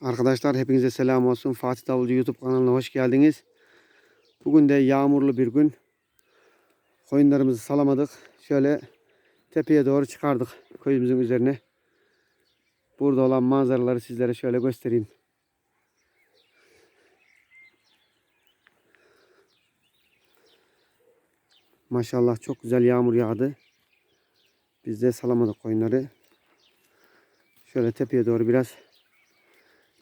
Arkadaşlar hepinize selam olsun. Fatih Davulcu YouTube kanalına hoş geldiniz. Bugün de yağmurlu bir gün. Koyunlarımızı salamadık. Şöyle tepeye doğru çıkardık köyümüzün üzerine. Burada olan manzaraları sizlere şöyle göstereyim. Maşallah çok güzel yağmur yağdı. Biz de salamadık koyunları. Şöyle tepeye doğru biraz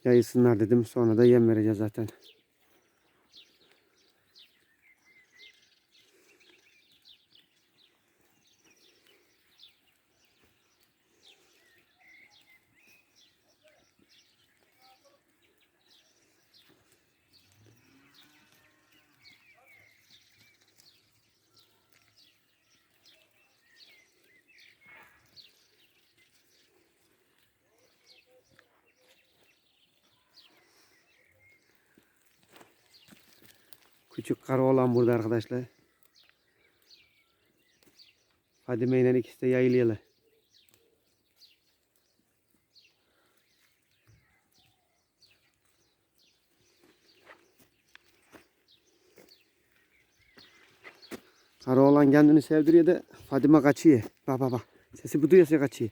yayılsınlar dedim. Sonra da yem vereceğiz zaten. Küçük karı olan burada arkadaşlar. Fadime ile ikisi de yayılıyorlar. Karı olan kendini sevdiriyor da Fadime kaçıyor. Bak bak bak. Sesi bu duyuyorsa kaçıyor.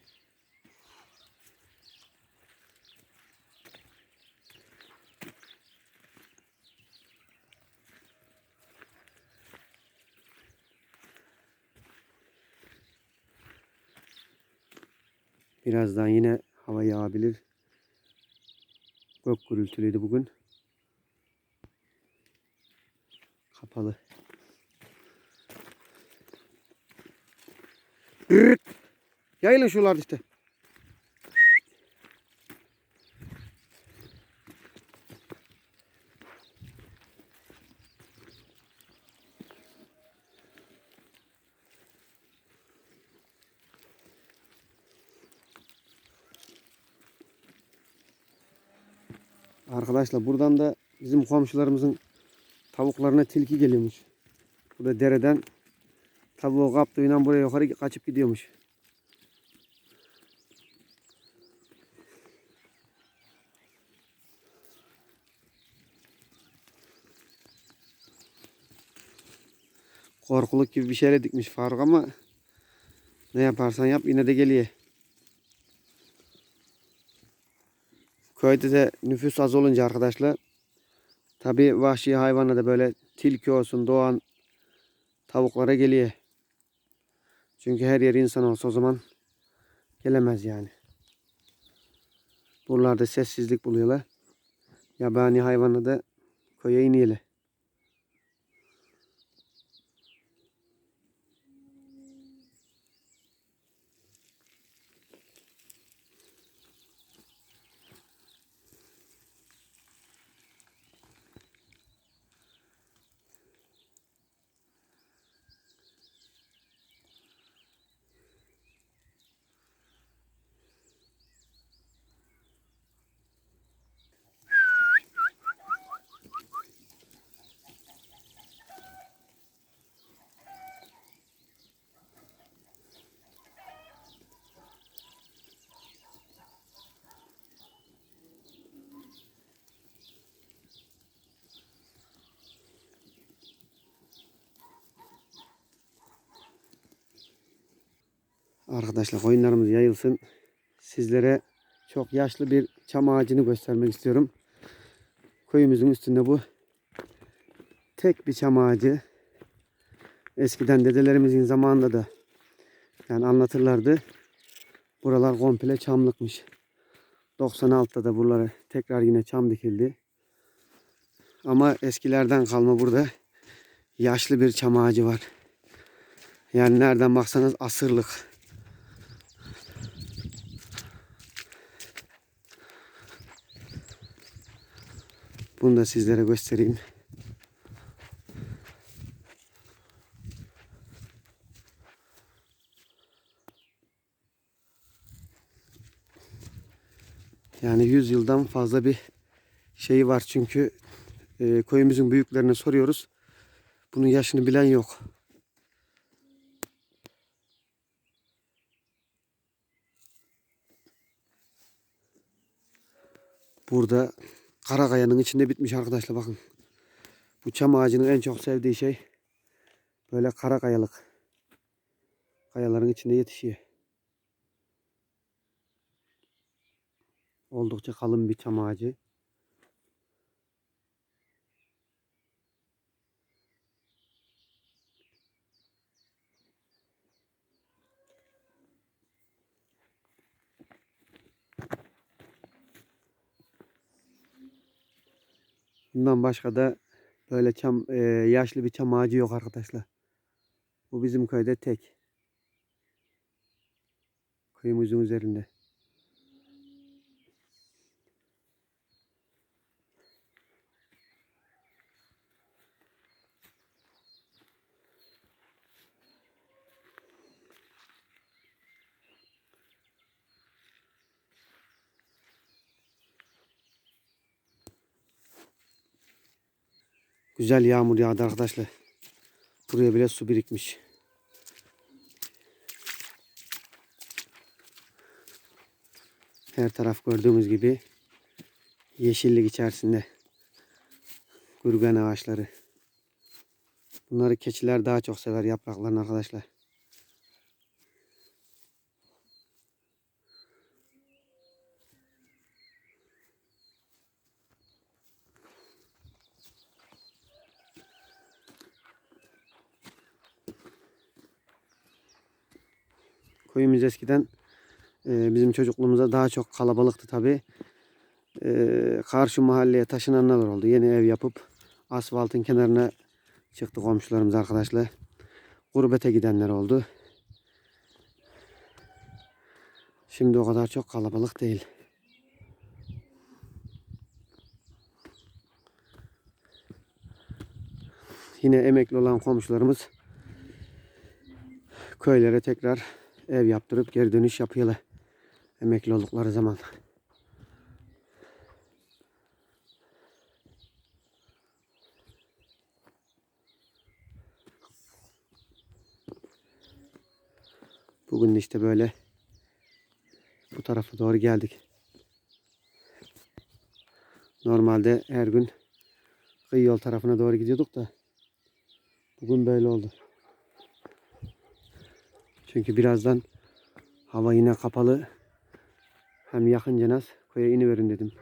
Birazdan yine hava yağabilir. Gök gürültülüydü bugün. Kapalı. Yayılın şuralarda işte. Arkadaşlar buradan da bizim komşularımızın tavuklarına tilki geliyormuş. Bu da dereden tavuğu kaptığıyla buraya yukarı kaçıp gidiyormuş. Korkuluk gibi bir şeyle dikmiş Faruk ama ne yaparsan yap yine de geliyor. Köyde de nüfus az olunca arkadaşlar tabi vahşi hayvanla da böyle tilki olsun doğan tavuklara geliyor. Çünkü her yer insan olsa o zaman gelemez yani. Buralarda sessizlik buluyorlar. Yabani hayvanla da köye iniyorlar. Arkadaşlar koyunlarımız yayılsın. Sizlere çok yaşlı bir çam ağacını göstermek istiyorum. Köyümüzün üstünde bu. Tek bir çam ağacı. Eskiden dedelerimizin zamanında da yani anlatırlardı. Buralar komple çamlıkmış. 96'da da buralara tekrar yine çam dikildi. Ama eskilerden kalma burada yaşlı bir çam ağacı var. Yani nereden baksanız asırlık. Bunu da sizlere göstereyim. Yani 100 yıldan fazla bir şeyi var çünkü e, köyümüzün büyüklerine soruyoruz. Bunun yaşını bilen yok. Burada Karakaya'nın içinde bitmiş arkadaşlar bakın. Bu çam ağacının en çok sevdiği şey böyle kara kayalık. Kayaların içinde yetişiyor. Oldukça kalın bir çam ağacı. Bundan başka da böyle çam e, yaşlı bir çam ağacı yok arkadaşlar. Bu bizim köyde tek. Köyümüzün üzerinde. Güzel yağmur yağdı arkadaşlar. Buraya bile su birikmiş. Her taraf gördüğümüz gibi yeşillik içerisinde. Gürgen ağaçları. Bunları keçiler daha çok sever yapraklarını arkadaşlar. Köyümüz eskiden e, bizim çocukluğumuzda daha çok kalabalıktı tabi. karşı mahalleye taşınanlar oldu. Yeni ev yapıp asfaltın kenarına çıktı komşularımız arkadaşlar. Gurbete gidenler oldu. Şimdi o kadar çok kalabalık değil. Yine emekli olan komşularımız köylere tekrar ev yaptırıp geri dönüş yapıyorlar. Emekli oldukları zaman. Bugün işte böyle bu tarafa doğru geldik. Normalde her gün kıyı yol tarafına doğru gidiyorduk da bugün böyle oldu. Çünkü birazdan hava yine kapalı. Hem yakınca nas köye iniverin dedim.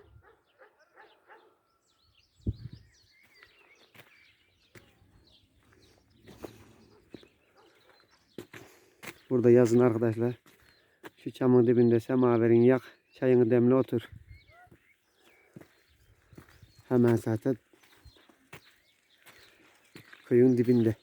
Burada yazın arkadaşlar. Şu çamın dibinde semaverin yak. Çayını demle otur. Hemen zaten köyün dibinde.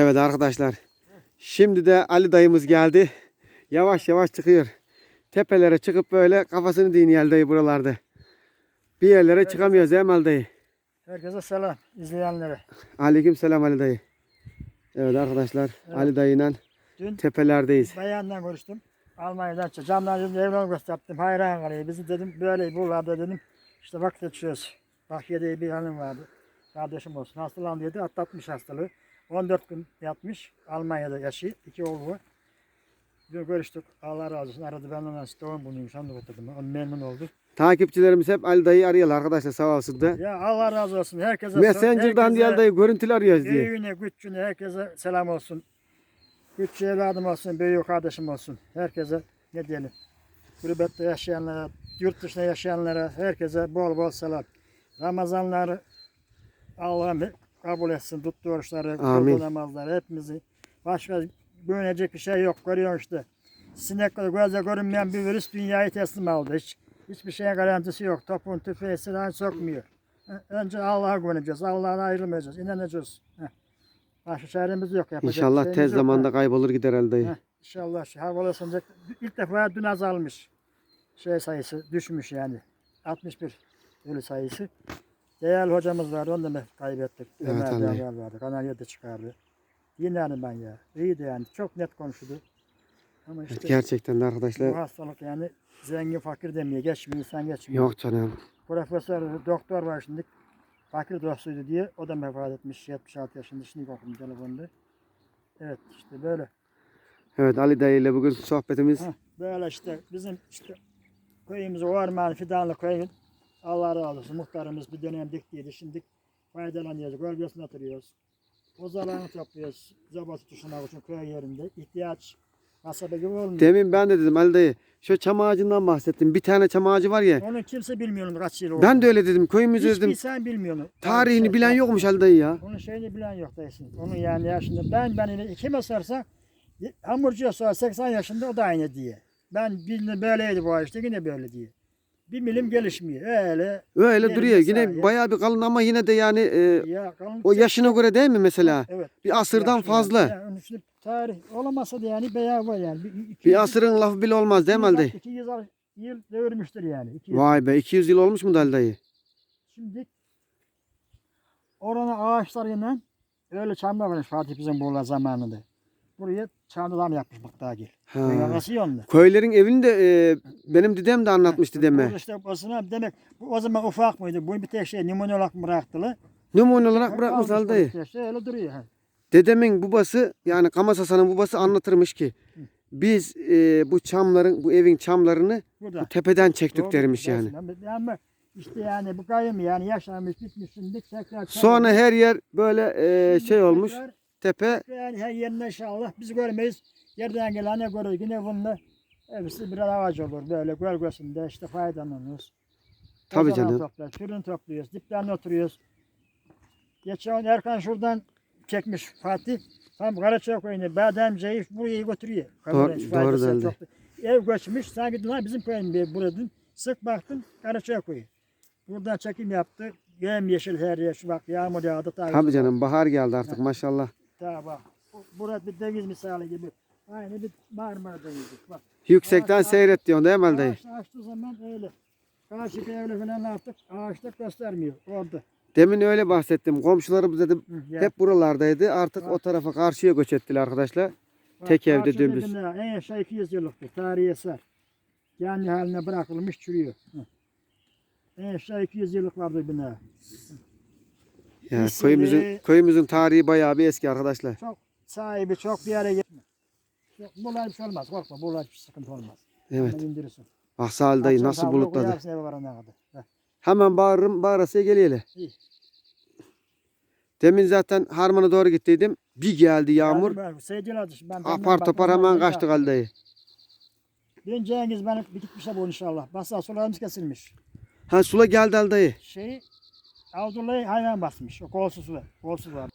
Evet arkadaşlar. Şimdi de Ali dayımız geldi. Yavaş yavaş çıkıyor. Tepelere çıkıp böyle kafasını dinliyor Ali dayı buralarda. Bir yerlere çıkamıyoruz değil mi Ali dayı? Herkese selam izleyenlere. Aleyküm selam Ali dayı. Evet arkadaşlar Evet. Ali dayıyla Dün tepelerdeyiz. bayanla konuştum. Almanya'dan çıktı. Camdan dedim evden gösterdim. Hayran kalıyor. Bizi dedim böyle buralarda dedim. İşte bak geçiyoruz. Bahçede bir hanım vardı. Kardeşim olsun. Hastalandıydı. Atlatmış hastalığı. 14 gün yatmış. Almanya'da yaşıyor. İki oğlu var. Dün görüştük. Allah razı olsun. Aradı ben ona doğum buluymuş. Onu götürdüm. Onu memnun oldu. Takipçilerimiz hep Ali dayı arıyorlar arkadaşlar sağ olsun da. Ya Allah razı olsun. Herkese Messenger'dan diye Ali dayı görüntülü arıyoruz diye. Büyüğüne, küçüğüne herkese selam olsun. Küçüğü evladım olsun, büyüğü kardeşim olsun. Herkese ne diyelim. Gurbette yaşayanlara, yurt dışında yaşayanlara herkese bol bol selam. Ramazanları Allah'ım kabul etsin. Tuttu oruçları, namazları hepimizi. Başka görünecek bir şey yok. Görüyorsun işte. Sinekler gözle görünmeyen bir virüs dünyayı teslim aldı. Hiç, hiçbir şeyin garantisi yok. Topun tüfeği silahı sokmuyor. Önce Allah'a güveneceğiz. Allah'tan ayrılmayacağız. İnanacağız. Heh. Başka çaremiz yok. Yapacak İnşallah tez yok. zamanda Heh. kaybolur gider dayı. Heh. İnşallah şu havalı sancak ilk defa dün azalmış. Şey sayısı düşmüş yani. 61 ölü sayısı. Değerli hocamız vardı onu da mı kaybettik. Evet, Ömer. Değerli vardı. Kanal 7 çıkardı. Yine yani ben ya. İyiydi yani. Çok net konuştu. Ama işte Gerçekten de bu arkadaşlar. hastalık yani zengin fakir demiyor. Geçmiyor insan geçmiyor. Yok canım. Profesör, doktor var şimdi. Fakir dostuydu diye. O da vefat etmiş. 76 yaşında. Şimdi okudum telefonda. Evet işte böyle. Evet Ali dayı ile bugün sohbetimiz. Heh, böyle işte bizim işte köyümüz Orman Fidanlı köyün Allah razı olsun muhtarımız bir dönem diktiydi. Şimdi faydalanıyoruz. Gölgesine oturuyoruz. Ozalarını topluyoruz. Zabası tutuşmak için köy yerinde. ihtiyaç kasaba gibi olmuyor. Demin ben de dedim Ali dayı. Şu çam ağacından bahsettim. Bir tane çam ağacı var ya. Onu kimse bilmiyor kaç yıl oldu. Ben de öyle dedim. Köyümüzde Hiçbir dedim. insan bilmiyor onu. Tarihini Yani bilen şey- yokmuş Ali dayı ya. Onun şeyini bilen yok dayısın. Onun yani yaşında ben beni kime sorsa hamurcuya sor 80 yaşında o da aynı diye. Ben bildim böyleydi bu işte yine böyle diye. Bir milim gelişmiyor. Öyle. Öyle duruyor. Yine sağ ya. bayağı bir kalın ama yine de yani e, Ya kalın o yaşına göre değil mi mesela? Evet. Bir asırdan yaşlı fazla. Yani. Tarih olamasa da yani bayağı var yani. Bir, iki Bir asırın lafı bile olmaz değil mi Ali dayı? 200 yıl devirmiştir yani. 200. Vay be 200 yıl olmuş mu dayı? Şimdi oranın ağaçlarıyla öyle çamlar varmış Fatih bizim buralar zamanında. Buraya çamlılam yapmış bak daha gel. Ha. Nasıl yolunda? Köylerin evini de e, benim dedem de anlatmıştı deme. Burada işte basına demek bu o zaman ufak mıydı? Bu bir tek şey numune olarak bıraktılar? Numune olarak bırakmış bu işte, öyle duruyor. ha. Dedemin babası yani Kamas Hasan'ın babası anlatırmış ki biz e, bu çamların bu evin çamlarını Burada. bu tepeden çektik Doğru, dermiş yani. Ama, işte yani bu kayım yani yaşanmış bitmiş şimdi tekrar Sonra her yer böyle e, şey olmuş tekrar- tepe Yani her yerine inşallah biz görmeyiz. Yerden gelene görür. Yine bununla hepsi birer ağaç olur. Böyle gölgesinde işte faydalanıyoruz. Tabii canım. Topluyoruz, sürün topluyoruz. Diplerine oturuyoruz. Geçen Erkan şuradan çekmiş Fatih. Tam Karaçay koyunu Bademce'yi buraya götürüyor. Doğru- doğru deldi. Ev göçmüş. Sanki lan bizim köyün bir buradın. Sık baktın Karaçay koyu. Buradan çekim yaptı. Yem yeşil her yer. Bak yağmur yağdı. ta Tabii canım bahar geldi artık maşallah. Ta bak. Bu- Burası bir deniz misali gibi. Aynı bir Marmara Denizi. Bak. Yüksekten Ağaç- seyret diyorsun değil mi Ali dayı? Ağaç açtığı zaman öyle. Karşı evle falan artık ağaçlık göstermiyor. Orada. Demin öyle bahsettim. Komşularımız dedim Hı, ya. hep buralardaydı. Artık Bak. o tarafa karşıya göç ettiler arkadaşlar. Bak, tek evde dümdüz. En aşağı 200 yıllıktır. Tarihi eser. Kendi haline bırakılmış çürüyor. Hı. En aşağı 200 yıllık vardır bina. Ya Biz, köyümüzün köyümüzün tarihi bayağı bir eski arkadaşlar. Çok sahibi çok bir yere gitme. Bulay bir şey olmaz. Korkma. Bulay bir sıkıntı olmaz. Evet. Hemen indirirsin. Bak Ali dayı nasıl bulutladı. Hemen bağırırım bağırasıya geliyle. iyi. Demin zaten harmana doğru gittiydim. Bir geldi yağmur. Apar topar hemen kaçtık Ali dayı. Dün Cengiz benim bir gitmişler bu inşallah. Basa sularımız kesilmiş. Ha sula geldi dayı. Şeyi Avdullah'ı hayvan basmış. O kolsuz var. Kolsuz var.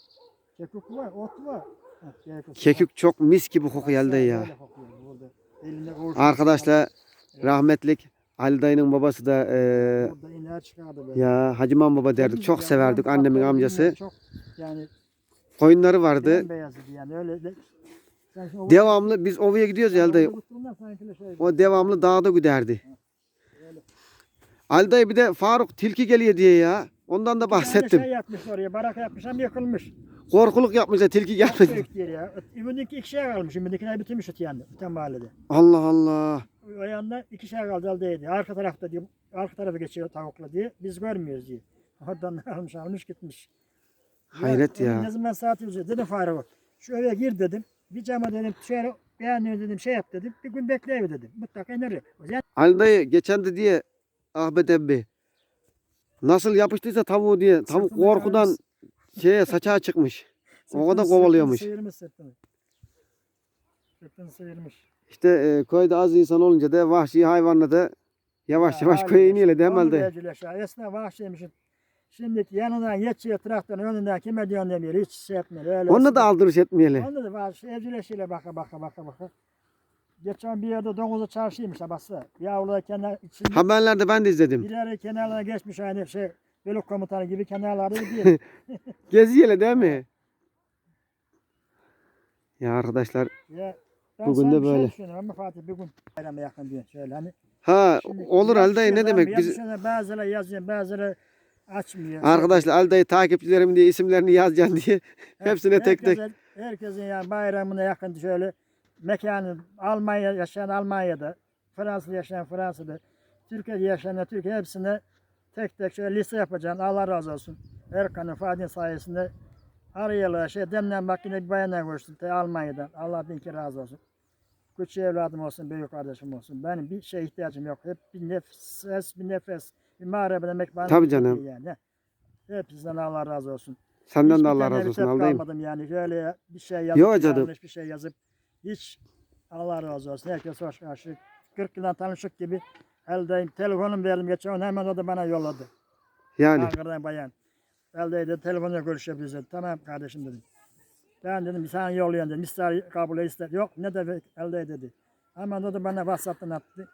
Kekuk var, ot var. Kekuk. Kekük çok mis gibi Ali dayı ya. Arkadaşlar Evet. rahmetlik Ali dayının babası da e, ya Hacıman baba derdik. Çok severdik annemin amcası. Yani Koyunları vardı. yani öyle Devamlı biz ovaya gidiyoruz ya dayı. şey- O devamlı dağda güderdi. Ali dayı bir de Faruk tilki geliyor diye ya. Ondan da bahsettim. Şey yapmış oraya, baraka yapmış ama yıkılmış. Korkuluk yapmışlar tilki Çok gelmedi. büyük yer ya. Ümidindeki iki şey kalmış. Ümidikiler bitirmiş öte yanda. Öte mahallede. Allah Allah. O yanda iki şey kaldı eldeydi. Arka tarafta diyor. Arka tarafa geçiyor tavukla diye. Biz görmüyoruz diye. Oradan almış almış gitmiş. Hayret onun ya. Ne zaman saati uzuyor. Dedim Faruk. Şu eve gir dedim. Bir cama dedim. Şöyle beğenmiyor dedim. Şey yap dedim. Bir gün bekle evi dedim. Mutlaka iner. Ali dayı geçen de diye Ahmet emmi nasıl yapıştıysa tavuğu diye tavuk Sırtını korkudan şeye saçağı çıkmış. O kadar kovalıyormuş. Sırtını sıyırmış sırtını. Sırtını sıyırmış. İşte e, köyde az insan olunca da vahşi hayvanla da yavaş yavaş haliyle köye işte. iniyorlar değil mi Onu Ali dayı? verdiler. Esnaf vahşiymişsin. Şimdi yanından geçiyor traktörün önünden kime diyorsun demiyor. Hiç şey yapmıyor. Öyle Onunla da aldırış etmeyelim. Onda da var. Şey, evcileşiyle baka baka baka baka. Geçen bir yerde domuzu çarşıymış abası. Yavrular kenar içinde Haberlerde ben de izledim. birileri kenarlarına geçmiş aynı şey. Bölük komutanı gibi kenarlarda gidiyor. Geziyelim değil mi? Ya arkadaşlar ya, Bugün de şey böyle. düşünüyorum ama Fatih bir gün bayrama yakın diyor şöyle hani. ha Şimdi olur Ali dayı ne demek biz bazıları yazıyor bazıları açmıyor. arkadaşlar Ali dayı takipçilerim diye isimlerini yazacaksın diye hepsine tek tek Herkesin- Herkesin yani bayramına yakın şöyle mekanı Almanya yaşayan Almanya'da, Fransa'da yaşayan Fransa'da, Türkiye'de yaşayan Türkiye hepsine tek tek şöyle liste yapacaksın. Allah razı olsun. Erkan'ın Fadin sayesinde arıyorlar. Şey, demlen bak yine bir bayanla. Te Almanya'dan. Allah bin kere razı olsun. Küçük evladım olsun, büyük kardeşim olsun. Benim bir şey ihtiyacım yok. Hep bir nefes, bir nefes, bir mağara demek bana Tabii iyi canım. Yani. Hepinizden Allah razı olsun. Senden de Hiçbir Allah tane razı olsun aldayım. kalmadım yani. Şöyle bir şey yazıp, yanlış bir şey yazıp hiç Allah razı olsun. Herkes hoş karşı. 40 yıldan tanışık gibi eldeyim. Telefonum verdim geçen onu hemen o da bana yolladı. Yani Ankara'dan bayan. Eldeydi telefonla görüşebiliriz dedi. Tamam kardeşim dedim. Ben dedim sana yollayayım dedim. İster kabul ister. Yok ne demek elde dedi. Hemen o da bana WhatsApp'tan attı.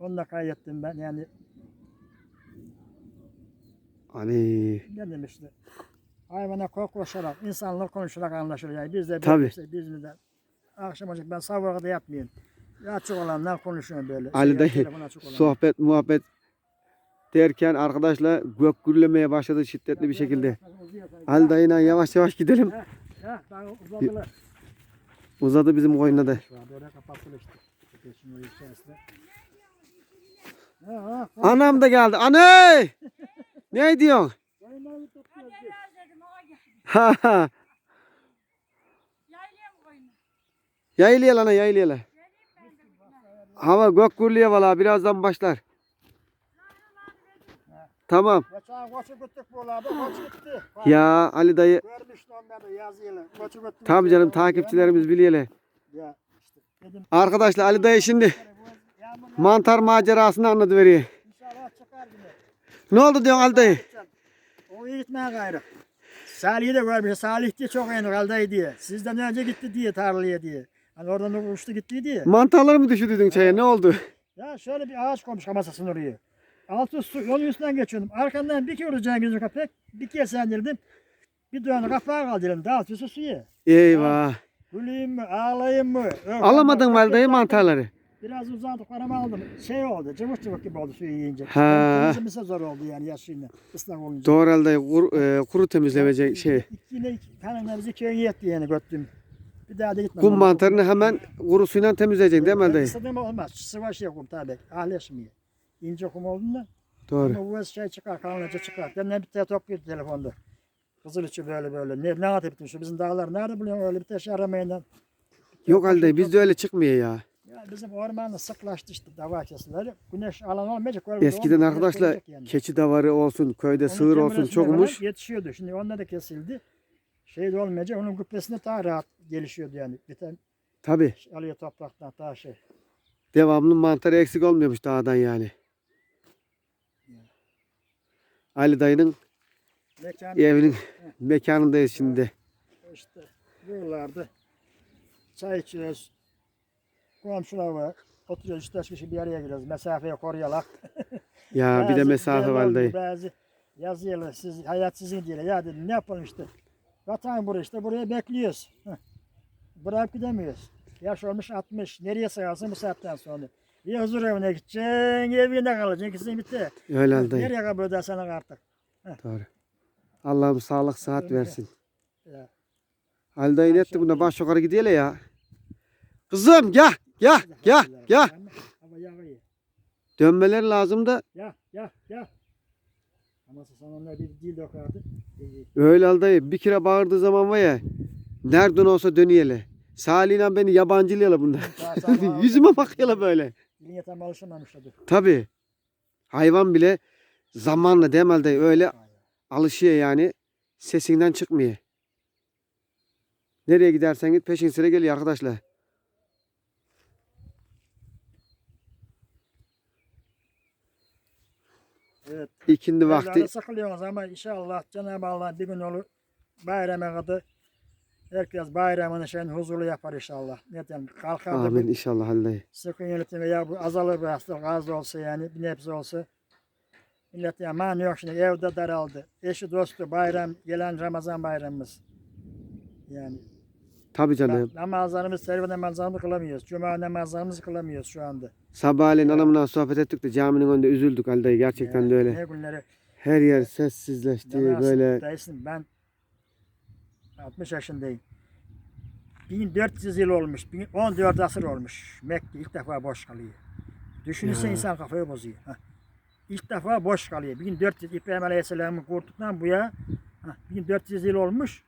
Onu da kaydettim ben yani Ali ne demişti? Hayvana koşarak, insanla konuşarak anlaşılır. Yani biz de Tabii. işte, biz de akşam açık ben sabah kadar yatmayayım. Ya açık olanlar konuşuyorum böyle. Ali Şey, dayı, sohbet muhabbet derken arkadaşla gök gürlemeye başladı şiddetli bir şekilde. Ali dayıyla yavaş yavaş gidelim. Heh, heh, uzadılar. Uzadı bizim koyuna da. Anam da geldi. Anne! ne diyorsun? Ha ha. Yaylıya lan yaylıya. Hava gök gürlüyor valla birazdan başlar. Tamam. Gitti. Ya Ali dayı Görmüştü onları yazıyla. Koçu gittik. tabii canım takipçilerimiz dedim. Arkadaşlar Ali dayı şimdi mantar macerasını anladı veriyor. Ne oldu diyorsun Ali dayı? O iyi gitmeye gayrı. Salih'i de görmüş. Salih diye çok aynı kaldayı diye. Sizden önce gitti diye tarlaya diye. Hani oradan uçtu gitti diye. Mantarları mı düşürdün çaya ne oldu? Ya şöyle bir ağaç koymuş kamasasının oraya. Altı su yolun üstünden geçiyordum. Arkandan bir kere vuracağım gözüm kapek. Bir kere sendirdim. Bir dönem kapağı kaldırdım. Daha altı suya. Eyvah. Güleyim mi, ağlayayım mı? Yok, Alamadın mı bak, Ali dayı bak, mantarları? Biraz uzadık paramı aldım. Şey oldu, cıvık cıvık gibi oldu suyu yiyince. Ha. Temizlemesi zor oldu yani yaşıyla, ıslak olunca. Doğru dayı kuru, e, kuru temizlemeyecek şey. Yine iki tane bizi köyün yetti yani göttüm. Bir daha da gitmem. Kum mantarını hemen kuru suyla temizleyeceksin değil mi dayı? Isıdığım olmaz. Sıva şey kum tabi. Ahleşmiyor. İnce kum olduğunda. Doğru. Ama bu şey çıkar, kalınca çıkar. Ben ne bir tane topluyordu telefonda. Kızıl içi böyle böyle. Ne, ne yaptın şu bizim dağlar nerede buluyorsun öyle bir taşı aramayın. Yok dayı bizde öyle çıkmıyor ya. Ya bizim ormanla sıklaştı işte dava kesimleri. Güneş alan olmayacak. Eskiden arkadaşlar yani. keçi davarı olsun, köyde Onun sığır olsun çokmuş. Yetişiyordu. Şimdi onlar da kesildi. Şey de olmayacak. Onun gübresinde daha rahat gelişiyordu yani. Bir tane Tabi alıyor topraktan daha şey. devamlı mantarı eksik olmuyormuş dağdan yani. Ali dayının Mekan evinin mekanındayız şimdi. işte buralarda çay içiyoruz. Komşular var. Oturuyoruz işte beş kişi bir araya giriyoruz. Mesafeyi koruyalak. Ya bir de Bazı mesafe var dayı. Bazı yazıyorlar siz hayat sizin diye. Ya dedim ne yapalım işte. Vatan burası işte buraya bekliyoruz. Heh. Bırakıp gidemiyoruz. Yaş olmuş 60. Nereye sayarsın bu saatten sonra? Ya huzur evine gideceksin, evinde kalacaksın. İkisini bitti. Öyle dayı. Nereye kabul edersen artık. Doğru. Allah'ım sağlık sıhhat versin. Ya. Ali dayı ne etti bunda baş yukarı gidiyorlar ya. Kızım gel gel gel gel. Dönmeleri lazım da Ya ya ya. Ama sen onlara bir dil dokardı. Öyle Ali dayı. Bir kere bağırdığı zaman var ya. Nereden olsa dönüyorlar. Salih'le beni yabancılıyorlar sana- Yüzüme bakıyorlar böyle. Diline tam alışamamışlardır. Tabi. Hayvan bile zamanla dayı? Öyle alışıyor yani. Sesinden çıkmıyor. Nereye gidersen git peşin sıra geliyor arkadaşlar. Evet. İkindi Vakti. vakti. sakılıyoruz ama inşallah Cenab-ı Allah bir gün olur bayrama kadar herkes bayramını şeyin huzurlu yapar inşallah. Ne diyelim kalkar da Amin inşallah Ali dayı. sıkın yönetimi ya bu azalır bu hastalık az olsa yani bir nebze olsa. Millet ya mani yok şimdi evde daraldı. Eşi dostu bayram gelen Ramazan bayramımız. Yani Tabi canım. namazlarımız, serve namazlarımızı kılamıyoruz. Cuma namazlarımızı kılamıyoruz şu anda. Sabahleyin anamla sohbet ettik de caminin önünde üzüldük Ali dayı. Gerçekten de öyle. Ne günleri Her yer sessizleşti Canı böyle. Dayısın ben 60 yaşındayım. 1400 yıl olmuş. 14 asır olmuş. Mekke ilk defa boş kalıyor. Düşünürse Ya. insan kafayı bozuyor. Heh. İlk defa boş kalıyor. 1400 İbrahim Aleyhisselam'ın kurtuktan bu ya heh, 1400 yıl olmuş.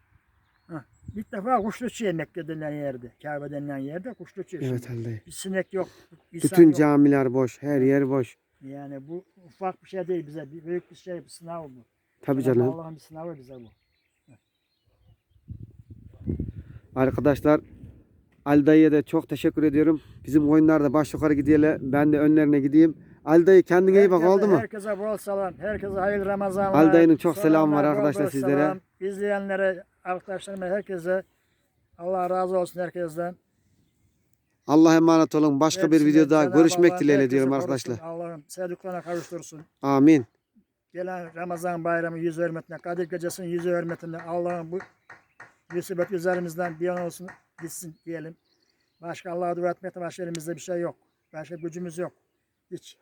İlk defa kuşlu uçuyor Mekke denilen yerde. Kabe denilen yerde kuşlu uçuyor. Evet dayı. Bir sinek yok. Bütün yok. camiler boş. Her yer boş. Yani bu ufak bir şey değil bize. Bir büyük bir şey, bir sınav bu. Tabii canım. Allah'ın bir sınavı bize bu. Arkadaşlar Ali dayıya da çok teşekkür ediyorum. Bizim oyunlarda baş yukarı gidiyle ben de önlerine gideyim. Ali dayı kendine iyi bak Herkese- oldu mu? Herkese bol selam. Herkese hayırlı Ramazanlar. Ali dayının çok selamı var arkadaşlar sizlere. selam. İzleyenlere, arkadaşlarıma, herkese Allah razı olsun herkesten. Allah'a emanet olun. Başka bir Hepsine videoda Cenab-ı görüşmek Allah dileğiyle diyorum arkadaşlar. Allah'ım sevdiklerine kavuştursun. Amin. Gelen Ramazan bayramı yüzü hürmetine, Kadir Gecesi'nin yüzü hürmetine Allah'ım bu musibet üzerimizden bir an olsun gitsin diyelim. Başka Allah'a dua etmekten başka elimizde bir şey yok. Başka gücümüz yok. Hiç.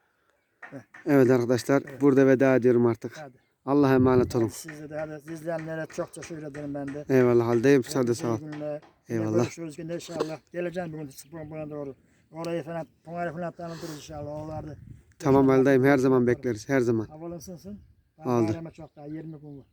Evet arkadaşlar burada veda ediyorum artık. Hadi. Allah'a emanet olun. Size de hadi izleyenlere çok teşekkür ederim ben de. Eyvallah Ali dayım sen de sağ ol. Eyvallah. Görüşürüz günde inşallah. Geleceğim bugün buna, doğru. Orayı falan, Pınar'ı falan tanıtırız inşallah. Oralarda. Tamam Ali dayım her zaman bekleriz her zaman. Havalısınsın. Aldı. Bayrama çok daha 20 gün var.